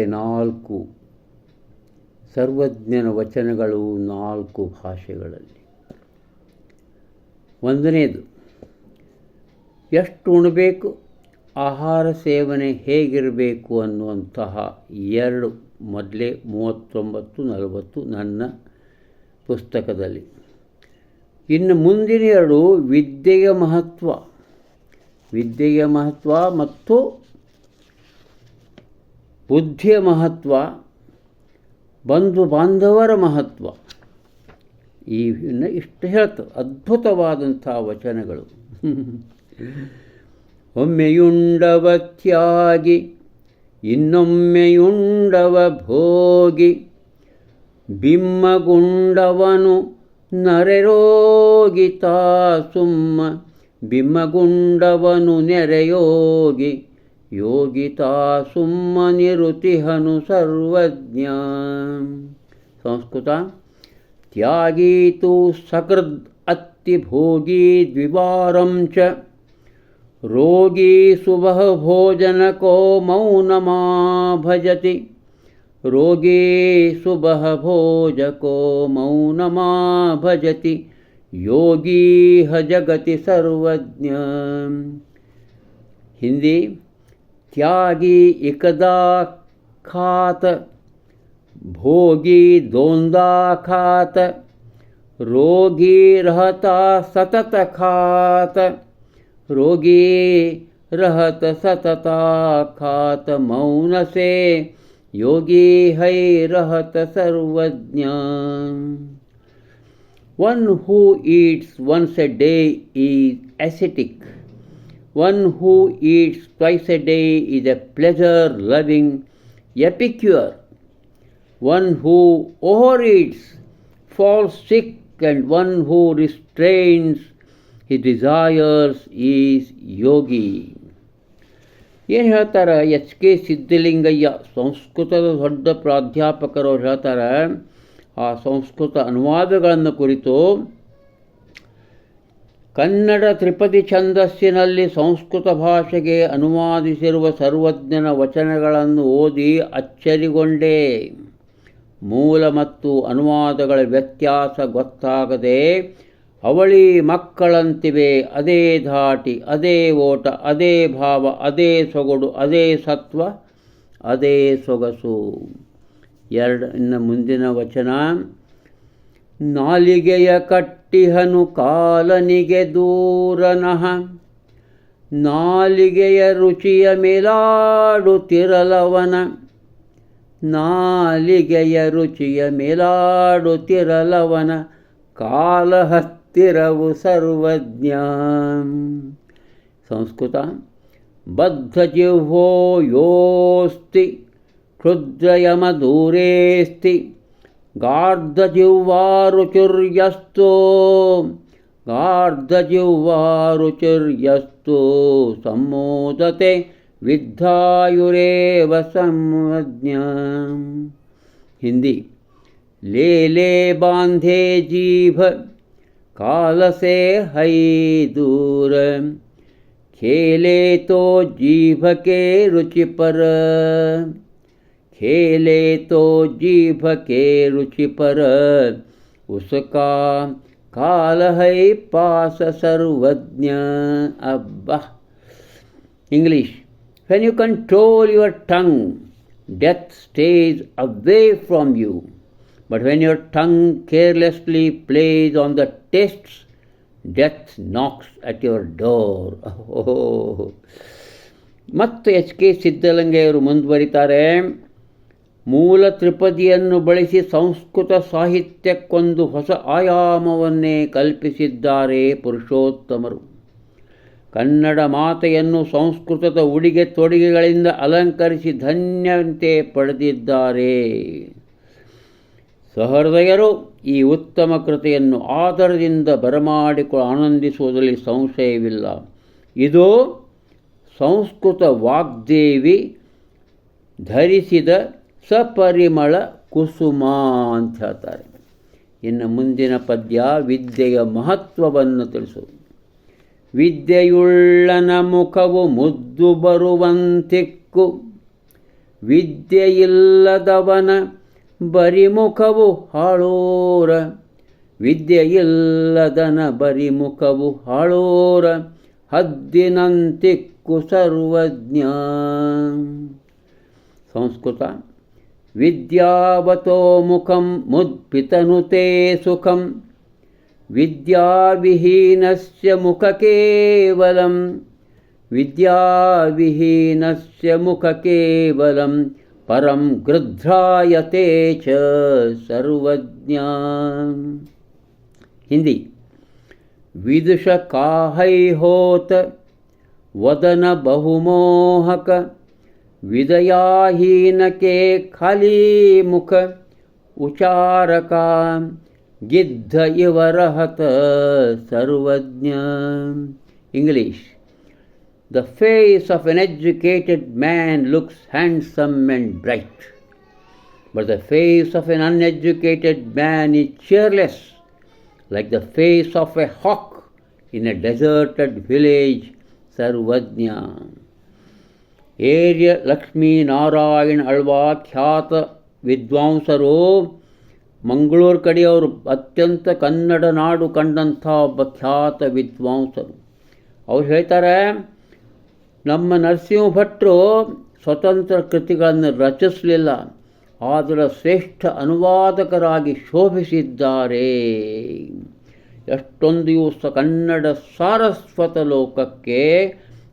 ನಾಲ್ಕು ಸರ್ವಜ್ಞನ ವಚನಗಳು ನಾಲ್ಕು ಭಾಷೆಗಳಲ್ಲಿ. ಒಂದನೇದು, ಎಷ್ಟು ಉಣಬೇಕು, ಆಹಾರ ಸೇವನೆ ಹೇಗಿರಬೇಕು ಅನ್ನುವಂತಹ ಎರಡು, ಮೊದಲೇ ಮೂವತ್ತೊಂಬತ್ತು, ನಲವತ್ತು ನನ್ನ ಪುಸ್ತಕದಲ್ಲಿ. ಇನ್ನು ಮುಂದಿನ ಎರಡು, ವಿದ್ಯೆಯ ಮಹತ್ವ. ವಿದ್ಯೆಯ ಮಹತ್ವ ಮತ್ತು ಬುದ್ಧಿಯ ಮಹತ್ವ, ಬಂಧು ಬಾಂಧವರ ಮಹತ್ವ, ಈ ಇಷ್ಟು ಹೇಳ್ತು ಅದ್ಭುತವಾದಂಥ ವಚನಗಳು. ಒಮ್ಮೆಯುಂಡವ ತ್ಯಾಗಿ ಇನ್ನೊಮ್ಮೆಯುಂಡವ ಭೋಗಿ, ಬಿಮ್ಮಗುಂಡವನು ನರೆರೋಗಿತಾ ಸುಮ್ಮ ಬಿಮ್ಮಗುಂಡವನು ನೆರೆಯೋಗಿ. योगिता सुम्मनिरुतिहनु सर्वज्ञा। संस्कृता, त्यागी तो सकृद अतिभोगी द्विवारं च। रोगी सुबह भोजनको मौनमा भजति। रोगी सुबह भोजको मौनमा भजति। योगी ह जगति सर्वज्ञ। हिंदी त्यागी एकदा खात, भोगी दोनदा खात, रोगी रहता सतत खात, रोगी रहत सतता खात। मौन से योगी है रहत सर्वज्ञ one who eats once a day is ascetic. one who eats twice a day is a pleasure loving epicure. One who overeats falls sick, and one who restrains his desires is yogi. ಏನು ಹೇಳ್ತಾರೆ H K Siddalingaiah ಸಂಸ್ಕೃತದ ದೊಡ್ಡ ಪ್ರಾಧ್ಯಾಪಕರು ಅವ್ರು ಹೇಳ್ತಾರೆ ಆ ಸಂಸ್ಕೃತ ಅನುವಾದಗಳನ್ನು ಕುರಿತು ಕನ್ನಡ ತ್ರಿಪದಿ ಛಂದಸ್ಸಿನಲ್ಲಿ ಸಂಸ್ಕೃತ ಭಾಷೆಗೆ ಅನುವಾದಿಸಿರುವ ಸರ್ವಜ್ಞನ ವಚನಗಳನ್ನು ಓದಿ ಅಚ್ಚರಿಗೊಂಡೆ. ಮೂಲ ಮತ್ತು ಅನುವಾದಗಳ ವ್ಯತ್ಯಾಸ ಗೊತ್ತಾಗದೆ ಅವಳಿ ಮಕ್ಕಳಂತಿವೆ, ಅದೇ ಧಾಟಿ, ಅದೇ ಓಟ, ಅದೇ ಭಾವ, ಅದೇ ಸೊಗಡು, ಅದೇ ಸತ್ವ, ಅದೇ ಸೊಗಸು. ಎರಡು, ಇನ್ನು ಮುಂದಿನ ವಚನ. ನಾಲಿಗೆಯ ಕಟ್ಟಿಹನು ಕಾಲನಿಗೆ ದೂರನಃ ನಾಲಿಗೆಯ ರುಚಿಯ ಮೇಲಾಡುತ್ತಿರಲವನ. ನಾಲಿಗೆಯ ರುಚಿಯ ಮೇಲಾಡುತ್ತಿರಲವನ. ಕಾಲ ಹತ್ತಿರವು ಸರ್ವಜ್ಞ. ಸಂಸ್ಕೃತ. ಬದ್ಧಜಿಹ್ವೋ ಯೋಸ್ತಿ. ಕ್ಷುದ್ರಯಮದೂರೇಸ್ತಿ. गार्धजिह्वारुचिर्यस्तु गार्धजिह्वारुचिर्यस्तु सम्मोदते विद्धायुरेव संज्ञ हिंदी ले ले बांधे जीभ काल से हई दूर। खेले तो जीभ के रुचि पर। खेले तो जीभ के रुचि पर उसका काल है पास सर्वज्ञ अब्बा English when you control your tongue death stays away from you but when your tongue carelessly plays on the tastes death knocks at your door oh. ಮತ್ತು ಎಚ್ ಕೆ ಸಿದ್ದಲಿಂಗೆಯವರು ಮುಂದುವರಿತಾರೆ ಮೂಲ ತ್ರಿಪದಿಯನ್ನು ಬಳಸಿ ಸಂಸ್ಕೃತ ಸಾಹಿತ್ಯಕ್ಕೊಂದು ಹೊಸ ಆಯಾಮವನ್ನೇ ಕಲ್ಪಿಸಿದ್ದಾರೆ ಪುರುಷೋತ್ತಮರು. ಕನ್ನಡ ಮಾತೆಯನ್ನು ಸಂಸ್ಕೃತದ ಉಡುಗೆ ತೊಡುಗೆಗಳಿಂದ ಅಲಂಕರಿಸಿ ಧನ್ಯತೆ ಪಡೆದಿದ್ದಾರೆ. ಸಹೃದಯರು, ಈ ಉತ್ತಮ ಕೃತಿಯನ್ನು ಆದರದಿಂದ ಬರಮಾಡಿಕೊ, ಆನಂದಿಸುವುದರಲ್ಲಿ ಸಂಶಯವಿಲ್ಲ. ಇದು ಸಂಸ್ಕೃತ ವಾಗ್ದೇವಿ ಧರಿಸಿದ ಸಪರಿಮಳ ಕುಸುಮ ಅಂತ ಹೇಳ್ತಾರೆ. ಇನ್ನು ಮುಂದಿನ ಪದ್ಯ ವಿದ್ಯೆಯ ಮಹತ್ವವನ್ನು ತಿಳಿಸೋದು. ವಿದ್ಯೆಯುಳ್ಳನ ಮುಖವು ಮುದ್ದು ಬರುವಂತಿಕ್ಕು. ವಿದ್ಯೆಯಿಲ್ಲದವನ ಬರಿಮುಖವು ಹಾಳೋರ. ವಿದ್ಯೆಯಿಲ್ಲದನ ಬರಿಮುಖವು ಹಾಳೋರ. ಹದ್ದಿನಂತಿಕ್ಕು ಸರ್ವಜ್ಞ. ಸಂಸ್ಕೃತ. విద్యావతో ముఖం ముద్పితనుతే సుఖం. విద్యావిహీనస్య ముఖకేవలం విద్యావిహీనస్య ముఖకేవలం పరం గృధ్రాయతే చ సర్వజ్ఞా. హిందీ. विदुष काहै होत वदन बहुमोहक विदयाहीन के खाली मुख उचारका गिद्ध इव रहत सर्वज्ञ English The face of an educated man looks handsome and bright, but the face of an uneducated man is cheerless like the face of a hawk in a deserted village, Sarvajna. Erya Lakshminarayana Alva ಖ್ಯಾತ ವಿದ್ವಾಂಸರು. ಮಂಗಳೂರು ಕಡೆಯವರು ಅತ್ಯಂತ ಕನ್ನಡ ನಾಡು ಕಂಡಂಥ ಒಬ್ಬ ಖ್ಯಾತ ವಿದ್ವಾಂಸರು. ಅವ್ರು ಹೇಳ್ತಾರೆ, ನಮ್ಮ ನರಸಿಂಹ ಭಟ್ರು ಸ್ವತಂತ್ರ ಕೃತಿಗಳನ್ನು ರಚಿಸಲಿಲ್ಲ, ಆದರೆ ಶ್ರೇಷ್ಠ ಅನುವಾದಕರಾಗಿ ಶೋಭಿಸಿದ್ದಾರೆ. ಎಷ್ಟೊಂದು ದಿವಸ ಕನ್ನಡ ಸಾರಸ್ವತ ಲೋಕಕ್ಕೆ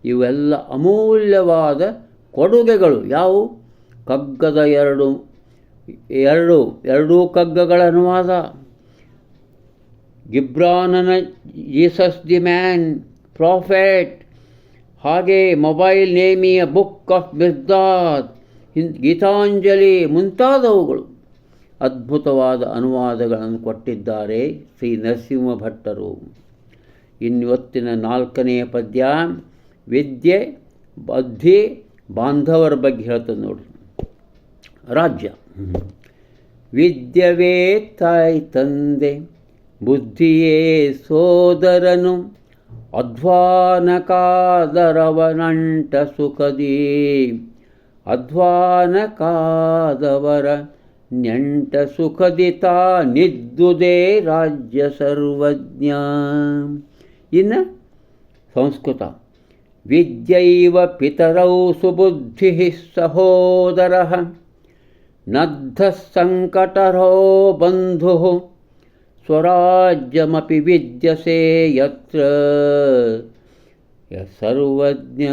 ಇವೆಲ್ಲ ಅಮೂಲ್ಯವಾದ ಕೊಡುಗೆಗಳು. ಯಾವುವು? ಕಗ್ಗದ ಎರಡು ಎರಡು, ಎರಡೂ ಕಗ್ಗಗಳ ಅನುವಾದ. ಗಿಬ್ರಾನನ ಜೀಸಸ್ ದಿ ಮ್ಯಾನ್, ಪ್ರಾಫೆಟ್. ಹಾಗೆ ಮೊಬೈಲ್ ನೇಮಿಯ ಬುಕ್ ಆಫ್ ಮಿರ್ದಾದ್ ಗೀತಾಂಜಲಿ ಮುಂತಾದವುಗಳು. ಅದ್ಭುತವಾದ ಅನುವಾದಗಳನ್ನು ಕೊಟ್ಟಿದ್ದಾರೆ ಶ್ರೀ ನರಸಿಂಹ ಭಟ್ಟರು ಇನ್ನಿವತ್ತಿನ ನಾಲ್ಕನೆಯ ಪದ್ಯ ವಿದ್ಯೆ, ಬುದ್ಧಿ, ಬಾಂಧವರ ಬಗ್ಗೆ ಹೇಳ್ತದೆ ನೋಡಿ. ರಾಜ್ಯ. ವಿದ್ಯವೇ ತಾಯಿ ತಂದೆ, ಬುದ್ಧಿಯೇ ಸೋದರನು, ಅಧ್ವಾನಕಾದರವನಂಟ ಸುಖದಿ. ಅಧ್ವಾನಕಾದವರ ನೆಂಟ ಸುಖದಿತ ನಿದ್ದುದೇ ರಾಜ್ಯ ಸರ್ವಜ್ಞ. ಇನ್ನು ಸಂಸ್ಕೃತ. विद्यैव पितरौ सुबुद्धिः सहोदरः। नद्धः सङ्कटरो बन्धुः, स्वराज्यमपि विद्यसे यत्र सर्वज्ञ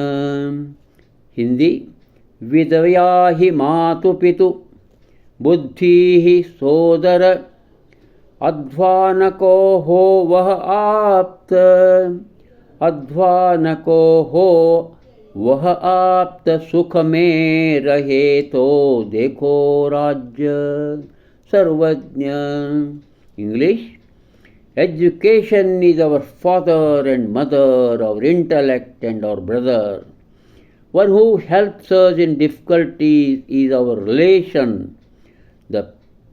हिंदी विदया हि मातु पितु बुद्धिः सोदर, अध्वानको हो वह आप्त। अध्वानको हो, वह आप सुख में रहे तो देखो राज्य Sarvajna. English education is our father and mother और intellect and our brother one who helps us in difficulties is our relation the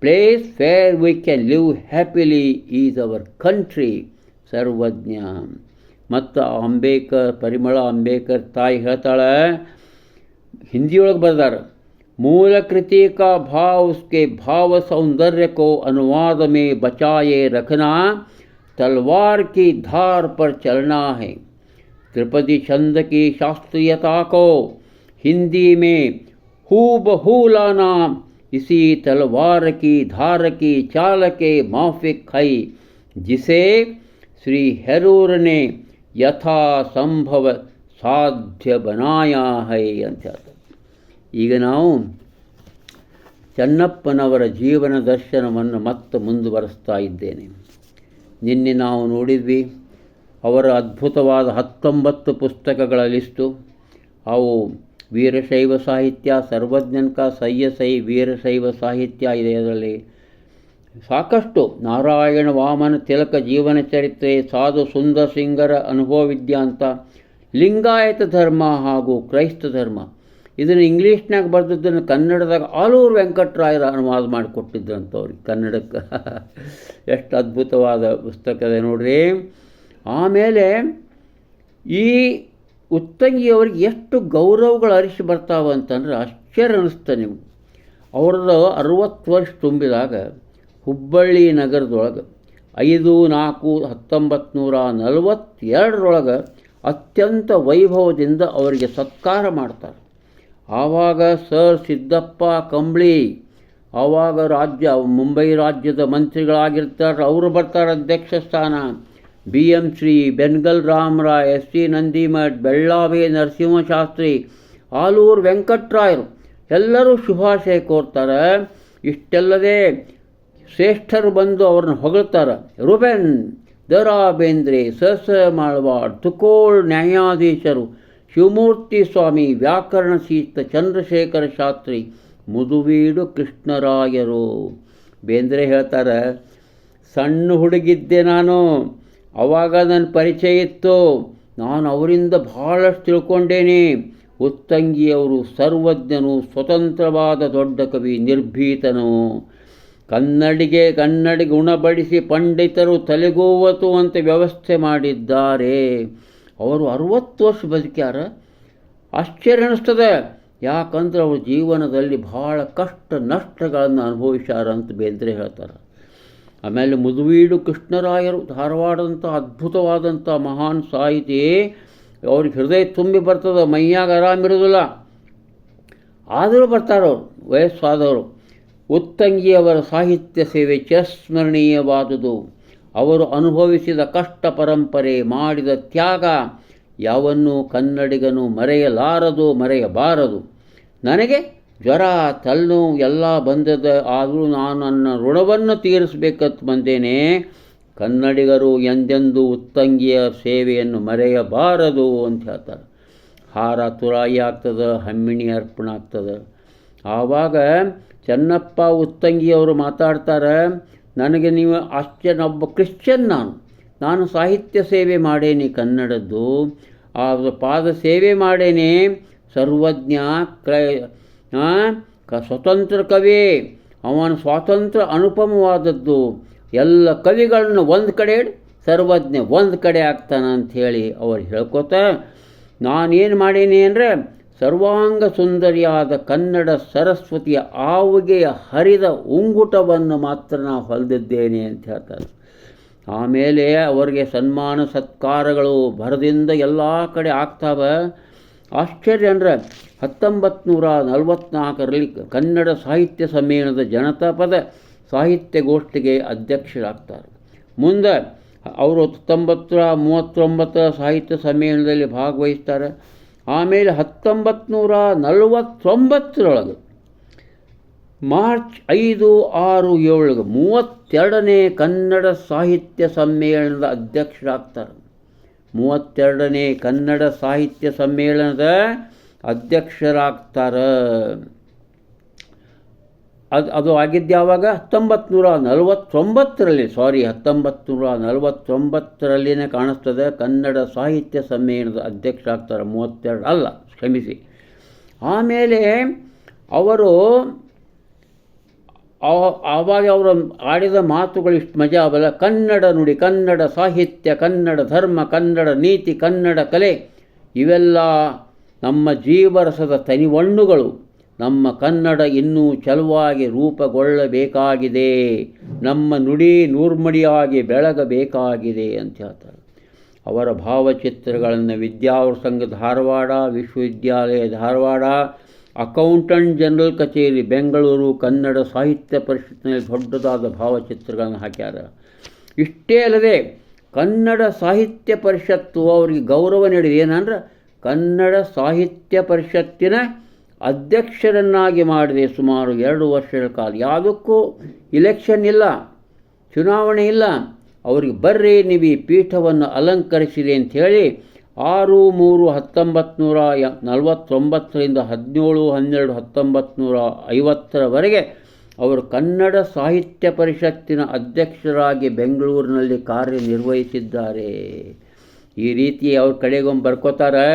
place where we can live happily is our country Sarvajna ಮತ್ತು ಅಂಬೇಕರ್ ಪರಿಮಳ ಅಂಬೇಕರ್ ತಾಯಿ ಹೇಳ್ತಾಳೆ ಹಿಂದಿಯೊಳಗೆ ಬರ್ದಾರ मूल कृति का भाव उसके भाव सौंदर्य को अनुवाद में बचाए रखना तलवार की धार पर चलना है त्रिपदी छंद की शास्त्रीयता को हिंदी में हू बहू लाना इसी तलवार की धार की चाल के माफिक है जिसे श्री हेरूर ने ಯಥಾ ಸಂಭವ ಸಾಧ್ಯ ಬನಾಯ ಹೈ ಅಂತ ಹೇಳ್ತಾರೆ. ಈಗ ನಾವು ಚನ್ನಪ್ಪನವರ ಜೀವನ ದರ್ಶನವನ್ನು ಮತ್ತೆ ಮುಂದುವರೆಸ್ತಾ ಇದ್ದೇನೆ. ನಿನ್ನೆ ನಾವು ನೋಡಿದ್ವಿ, ಅವರ ಅದ್ಭುತವಾದ ಹತ್ತೊಂಬತ್ತು ಪುಸ್ತಕಗಳ ಲಿಸ್ಟು. ಅವು ವೀರಶೈವ ಸಾಹಿತ್ಯ, ಸರ್ವಜ್ಞನ್ಕ ಸಯ್ಯಸೈ ವೀರಶೈವ ಸಾಹಿತ್ಯ ಇದೆ ಅದರಲ್ಲಿ. ಸಾಕಷ್ಟು ನಾರಾಯಣ ವಾಮನ ತಿಲಕ ಜೀವನ ಚರಿತ್ರೆ, ಸಾಧು ಸುಂದರ ಸಿಂಗರ ಅನುಭವ ವಿದ್ಯಾಂತ ಲಿಂಗಾಯತ ಧರ್ಮ ಹಾಗೂ ಕ್ರೈಸ್ತ ಧರ್ಮ. ಇದನ್ನು ಇಂಗ್ಲೀಷ್ನಾಗ ಬರೆದದ್ದನ್ನು ಕನ್ನಡದಾಗ ಆಲೂರು ವೆಂಕಟರಾಯರ ಅನುವಾದ ಮಾಡಿಕೊಟ್ಟಿದ್ರಂಥವ್ರಿಗೆ ಕನ್ನಡಕ್ಕೆ ಎಷ್ಟು ಅದ್ಭುತವಾದ ಪುಸ್ತಕ ಇದೆ ನೋಡ್ರಿ. ಆಮೇಲೆ ಈ ಉತ್ತಂಗಿಯವ್ರಿಗೆ ಎಷ್ಟು ಗೌರವಗಳು ಅರಿಸಿ ಬರ್ತಾವೆ ಅಂತಂದ್ರೆ ಆಶ್ಚರ್ಯ ಅನ್ನಿಸ್ತ ನಿಮ್ಗೆ. ಅವ್ರದ್ದು ಅರುವತ್ತು ವರ್ಷ ತುಂಬಿದಾಗ ಹುಬ್ಬಳ್ಳಿ ನಗರದೊಳಗೆ ಐದು, ನಾಲ್ಕು ಹತ್ತೊಂಬತ್ತು ನೂರ ನಲವತ್ತೆರಡರೊಳಗೆ ಅತ್ಯಂತ ವೈಭವದಿಂದ ಅವರಿಗೆ ಸತ್ಕಾರ ಮಾಡ್ತಾರೆ. ಆವಾಗ ಸರ್ ಸಿದ್ದಪ್ಪ ಕಂಬಳಿ, ಆವಾಗ ರಾಜ್ಯ, ಮುಂಬೈ ರಾಜ್ಯದ ಮಂತ್ರಿಗಳಾಗಿರ್ತಾರೆ, ಅವರು ಬರ್ತಾರೆ ಅಧ್ಯಕ್ಷ ಸ್ಥಾನ. B M Shri Benagal Ramarai S C Nandimath, Bellave Narasimhashastri, Aluru ವೆಂಕಟರಾಯರು ಎಲ್ಲರೂ ಶುಭಾಶಯ ಕೋರ್ತಾರೆ. ಇಷ್ಟೆಲ್ಲದೆ ಶ್ರೇಷ್ಠರು ಬಂದು ಅವ್ರನ್ನ ಹೊಗಳ್ತಾರೆ. ರುಬೆನ್ ದರಾ ಬೇಂದ್ರೆ ಸಸ ಮಾಳ್ವಾಡ್ ತುಕೋಳ್ ನ್ಯಾಯಾಧೀಶರು, ಶಿವಮೂರ್ತಿ ಸ್ವಾಮಿ, ವ್ಯಾಕರಣ ಸೀತ ಚಂದ್ರಶೇಖರ ಶಾಸ್ತ್ರಿ, ಮುದುವೀಡು ಕೃಷ್ಣರಾಯರು. ಬೇಂದ್ರೆ ಹೇಳ್ತಾರೆ, ಸಣ್ಣ ಹುಡುಗಿದ್ದೆ ನಾನು, ಅವಾಗ ನನ್ನ ಪರಿಚಯ ಇತ್ತು. ನಾನು ಅವರಿಂದ ಭಾಳಷ್ಟು ತಿಳ್ಕೊಂಡೇನೆ. ಉತ್ತಂಗಿಯವರು ಸರ್ವಜ್ಞನು, ಸ್ವತಂತ್ರವಾದ ದೊಡ್ಡ ಕವಿ ನಿರ್ಭೀತನು. ಕನ್ನಡಿಗೆ ಕನ್ನಡಿ ಗುಣಪಡಿಸಿ ಪಂಡಿತರು ತಲೆಗೂವತು ಅಂತ ವ್ಯವಸ್ಥೆ ಮಾಡಿದ್ದಾರೆ. ಅವರು ಅರುವತ್ತು ವರ್ಷ ಬದುಕ್ಯಾರ. ಆಶ್ಚರ್ಯ ಅನ್ನಿಸ್ತದೆ. ಯಾಕಂದ್ರೆ ಅವ್ರ ಜೀವನದಲ್ಲಿ ಭಾಳ ಕಷ್ಟ ನಷ್ಟಗಳನ್ನು ಅನುಭವಿಸ್ಯಾರ ಅಂತ ಬೇಂದ್ರೆ ಹೇಳ್ತಾರೆ. ಆಮೇಲೆ ಮುದುವೀಡು ಕೃಷ್ಣರಾಯರು ಧಾರವಾಡದಂಥ ಅದ್ಭುತವಾದಂಥ ಮಹಾನ್ ಸಾಹಿತಿ. ಅವ್ರಿಗೆ ಹೃದಯ ತುಂಬಿ ಬರ್ತದೆ, ಮೈಯಾಗ ಆರಾಮಿರೋದಿಲ್ಲ. ಆದರೂ ಬರ್ತಾರವ್ರು, ವಯಸ್ಸಾದವರು. ಉತ್ತಂಗಿಯವರ ಸಾಹಿತ್ಯ ಸೇವೆ ಚಿರಸ್ಮರಣೀಯವಾದುದು. ಅವರು ಅನುಭವಿಸಿದ ಕಷ್ಟ ಪರಂಪರೆ, ಮಾಡಿದ ತ್ಯಾಗ ಯಾವನ್ನೂ ಕನ್ನಡಿಗನು ಮರೆಯಲಾರದು, ಮರೆಯಬಾರದು. ನನಗೆ ಜ್ವರ, ತಲೆನೋವು ಎಲ್ಲ ಬಂದದ ಆದರೂ ನಾನು ನನ್ನ ಋಣವನ್ನು ತೀರಿಸಬೇಕಂತ ಬಂದೇನೆ. ಕನ್ನಡಿಗರು ಎಂದೆಂದೂ ಉತ್ತಂಗಿಯ ಸೇವೆಯನ್ನು ಮರೆಯಬಾರದು ಅಂತ ಹೇಳ್ತಾರೆ. ಹಾರ ತುರಾಯಿ ಆಗ್ತದೆ, ಹಮ್ಮಿಣಿ ಅರ್ಪಣೆ ಆಗ್ತದೆ. ಆವಾಗ ಚೆನ್ನಪ್ಪ ಉತ್ತಂಗಿಯವರು ಮಾತಾಡ್ತಾರೆ, ನನಗೆ ನೀವು ಒಬ್ಬ ಕ್ರಿಶ್ಚಿಯನ್ ನಾನು. ನಾನು ಸಾಹಿತ್ಯ ಸೇವೆ ಮಾಡೇನಿ ಕನ್ನಡದ್ದು. ಆ ಪಾದ ಸೇವೆ ಮಾಡೇನೆ ಸರ್ವಜ್ಞ ಕ ಸ್ವತಂತ್ರ ಕವಿ, ಅವನ ಸ್ವಾತಂತ್ರ್ಯ ಅನುಪಮವಾದದ್ದು. ಎಲ್ಲ ಕವಿಗಳನ್ನು ಒಂದು ಕಡೆ ಸರ್ವಜ್ಞ ಒಂದು ಕಡೆ ಆಗ್ತಾನೆ ಅವರು ಅವ್ರು ಹೇಳ್ಕೊತ, ನಾನೇನು ಮಾಡೀನಿ ಅಂದರೆ ಸರ್ವಾಂಗ ಸುಂದರಿಯಾದ ಕನ್ನಡ ಸರಸ್ವತಿಯ ಆವುಗೆಯ ಹರಿದ ಉಂಗುಟವನ್ನು ಮಾತ್ರ ನಾನು ಹೊಲಿದಿದ್ದೇನೆ ಅಂತ ಹೇಳ್ತಾರೆ ಆಮೇಲೆ ಅವರಿಗೆ ಸನ್ಮಾನ ಸತ್ಕಾರಗಳು ಭರದಿಂದ ಎಲ್ಲ ಕಡೆ ಆಗ್ತಾವ. ಆಶ್ಚರ್ಯ ಅಂದರೆ ಹತ್ತೊಂಬತ್ತು ಕನ್ನಡ ಸಾಹಿತ್ಯ ಸಮ್ಮೇಳನದ ಜನತಾ ಪದ ಸಾಹಿತ್ಯ ಗೋಷ್ಠಿಗೆ ಅಧ್ಯಕ್ಷರಾಗ್ತಾರೆ. ಮುಂದೆ ಅವರು ಹತ್ತೊಂಬತ್ತರ ಮೂವತ್ತೊಂಬತ್ತರ ಸಾಹಿತ್ಯ ಸಮ್ಮೇಳನದಲ್ಲಿ ಭಾಗವಹಿಸ್ತಾರೆ. ಆಮೇಲೆ ಹತ್ತೊಂಬತ್ತು ನೂರ ನಲವತ್ತೊಂಬತ್ತರೊಳಗೆ ಮಾರ್ಚ್ ಐದು ಆರು ಏಳು ಮೂವತ್ತೆರಡನೇ ಕನ್ನಡ ಸಾಹಿತ್ಯ ಸಮ್ಮೇಳನದ ಅಧ್ಯಕ್ಷರಾಗ್ತಾರೆ. ಮೂವತ್ತೆರಡನೇ ಕನ್ನಡ ಸಾಹಿತ್ಯ ಸಮ್ಮೇಳನದ ಅಧ್ಯಕ್ಷರಾಗ್ತಾರೆ. ಅದು ಅದು ಆಗಿದ್ದು ಯಾವಾಗ ಹತ್ತೊಂಬತ್ತು ನೂರ ನಲವತ್ತೊಂಬತ್ತರಲ್ಲಿ ಸಾರಿ ಹತ್ತೊಂಬತ್ತು ನೂರ ನಲವತ್ತೊಂಬತ್ತರಲ್ಲಿನೇ ಕಾಣಿಸ್ತದೆ. ಕನ್ನಡ ಸಾಹಿತ್ಯ ಸಮ್ಮೇಳನದ ಅಧ್ಯಕ್ಷರಾಗ್ತಾರೆ ಮೂವತ್ತೆರಡು, ಅಲ್ಲ, ಕ್ಷಮಿಸಿ. ಆಮೇಲೆ ಅವರು ಆವಾಗ ಅವರು ಆಡಿದ ಮಾತುಗಳು ಇಷ್ಟು ಮಜಾ ಆಗಲ್ಲ. ಕನ್ನಡ ನುಡಿ, ಕನ್ನಡ ಸಾಹಿತ್ಯ, ಕನ್ನಡ ಧರ್ಮ, ಕನ್ನಡ ನೀತಿ, ಕನ್ನಡ ಕಲೆ, ಇವೆಲ್ಲ ನಮ್ಮ ಜೀವರಸದ ತನಿವಣ್ಣುಗಳು. ನಮ್ಮ ಕನ್ನಡ ಇನ್ನೂ ಚಲುವಾಗಿ ರೂಪುಗೊಳ್ಳಬೇಕಾಗಿದೆ. ನಮ್ಮ ನುಡಿ ನೂರ್ಮಡಿಯಾಗಿ ಬೆಳಗಬೇಕಾಗಿದೆ ಅಂತ ಹೇಳ್ತಾರೆ. ಅವರ ಭಾವಚಿತ್ರಗಳನ್ನು ವಿದ್ಯಾವರ ಸಂಘ ಧಾರವಾಡ ವಿಶ್ವವಿದ್ಯಾಲಯ ಧಾರವಾಡ, ಅಕೌಂಟೆಂಟ್ ಜನರಲ್ ಕಚೇರಿ, ಬೆಂಗಳೂರು, ಕನ್ನಡ ಸಾಹಿತ್ಯ ಪರಿಷತ್ನಲ್ಲಿ ದೊಡ್ಡದಾದ ಭಾವಚಿತ್ರಗಳನ್ನು ಹಾಕ್ಯಾರ. ಇಷ್ಟೇ ಅಲ್ಲದೆ ಕನ್ನಡ ಸಾಹಿತ್ಯ ಪರಿಷತ್ತು ಅವರಿಗೆ ಗೌರವ ನೀಡಿದೆ ಏನಂದ್ರೆ ಕನ್ನಡ ಸಾಹಿತ್ಯ ಪರಿಷತ್ತಿನ ಅಧ್ಯಕ್ಷರನ್ನಾಗಿ ಮಾಡಿದೆ ಸುಮಾರು ಎರಡು ವರ್ಷಗಳ ಕಾಲ. ಯಾವುದಕ್ಕೂ ಇಲೆಕ್ಷನ್ ಇಲ್ಲ, ಚುನಾವಣೆ ಇಲ್ಲ. ಅವರಿಗೆ ಬರ್ರಿ, ನೀವು ಈ ಪೀಠವನ್ನು ಅಲಂಕರಿಸಿರಿ ಅಂಥೇಳಿ ಆರು ಮೂರು ಹತ್ತೊಂಬತ್ತು ನೂರ ನಲವತ್ತೊಂಬತ್ತರಿಂದ ಹದಿನೇಳು ಹನ್ನೆರಡು ಹತ್ತೊಂಬತ್ತು ನೂರ ಐವತ್ತರವರೆಗೆ ಅವರು ಕನ್ನಡ ಸಾಹಿತ್ಯ ಪರಿಷತ್ತಿನ ಅಧ್ಯಕ್ಷರಾಗಿ ಬೆಂಗಳೂರಿನಲ್ಲಿ ಕಾರ್ಯನಿರ್ವಹಿಸಿದ್ದಾರೆ. ಈ ರೀತಿ ಅವ್ರ ಕಡೆಗೊಂದು ಬರ್ಕೋತಾರೆ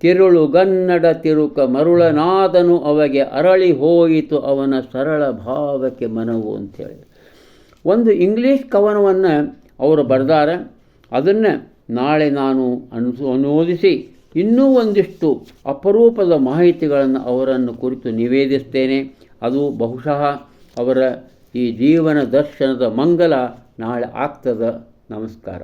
ತಿರುಳು ಗನ್ನಡ ತಿರುಕ ಮರುಳನಾದನು ಅವಗೆ ಅರಳಿ ಹೋಯಿತು ಅವನ ಸರಳ ಭಾವಕ್ಕೆ ಮನವು ಅಂಥೇಳಿ ಒಂದು ಇಂಗ್ಲೀಷ್ ಕವನವನ್ನು ಅವರು ಬರೆದಾರೆ. ಅದನ್ನು ನಾಳೆ ನಾನು ಅನುಸು, ಅನುಮೋದಿಸಿ ಇನ್ನೂ ಒಂದಿಷ್ಟು ಅಪರೂಪದ ಮಾಹಿತಿಗಳನ್ನು ಅವರನ್ನು ಕುರಿತು ನಿವೇದಿಸ್ತೇನೆ. ಅದು ಬಹುಶಃ ಅವರ ಈ ಜೀವನ ದರ್ಶನದ ಮಂಗಲ ನಾಳೆ ಆಗ್ತದ. ನಮಸ್ಕಾರ.